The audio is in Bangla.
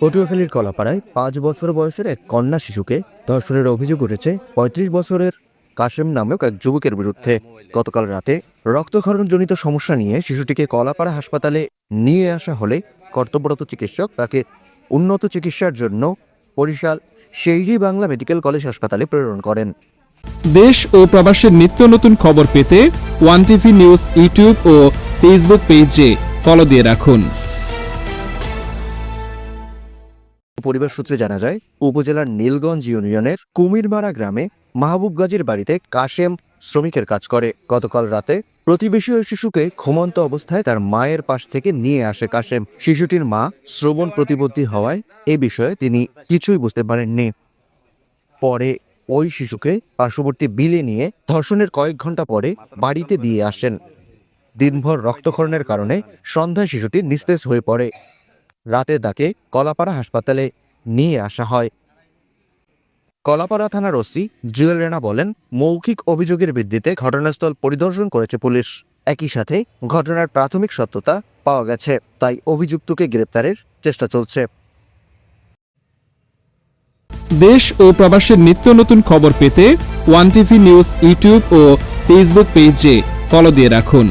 পটুয়াখালীর কলাপাড়ায় পাঁচ বছর বয়সের এক কন্যা শিশুকে ধর্ষণের অভিযোগ উঠেছে পঁয়ত্রিশ বছরের কাশেম নামক এক যুবকের বিরুদ্ধে। গতকাল রাতে রক্তক্ষরণজনিত সমস্যা নিয়ে শিশুটিকে কলাপাড়া হাসপাতালে নিয়ে আসা হলে কর্তব্যরত চিকিৎসক তাকে উন্নত চিকিৎসার জন্য বরিশাল সেইজি বাংলা মেডিকেল কলেজ হাসপাতালে প্রেরণ করেন। দেশ ও প্রবাসের নিত্য নতুন খবর পেতে ওয়ান টিভি নিউজ ইউটিউব ও ফেসবুক পেজে ফলো দিয়ে রাখুন। পরিবার সূত্রে জানা যায়, উপজেলার নীলগঞ্জ ইউনিয়নের কুমিরমারা গ্রামে মাহবুব গাজীর বাড়িতে কাশেম শ্রমিকের কাজ করে। গতকাল রাতে প্রতিবেশী ওই শিশুকে ঘুমন্ত অবস্থায় তার মায়ের পাশ থেকে নিয়ে আসে কাশেম। শিশুটির মা শ্রবণ প্রতিবন্ধী হওয়ায় এ বিষয়ে তিনি কিছুই বুঝতে পারেননি। পরে ওই শিশুকে পার্শ্ববর্তী বিলে নিয়ে ধর্ষণের কয়েক ঘণ্টা পরে বাড়িতে দিয়ে আসেন। দিনভর রক্তক্ষরণের কারণে সন্ধ্যায় শিশুটি নিস্তেজ হয়ে পড়ে। রাতে তাকে কলাপাড়া হাসপাতালে নিয়ে আসা হয়। কলাপাড়া থানার ওসি জুয়েল রেনা বলেন, মৌখিক অভিযোগের ভিত্তিতে ঘটনাস্থল পরিদর্শন করেছে পুলিশ। একই সাথে ঘটনার প্রাথমিক সত্যতা পাওয়া গেছে, তাই অভিযুক্তকে গ্রেপ্তারের চেষ্টা চলছে। দেশ ও প্রবাসের নিত্য নতুন খবর পেতে ওয়ান টিভি নিউজ, ইউটিউব ও ফেসবুক পেজে ফলো দিয়ে রাখুন।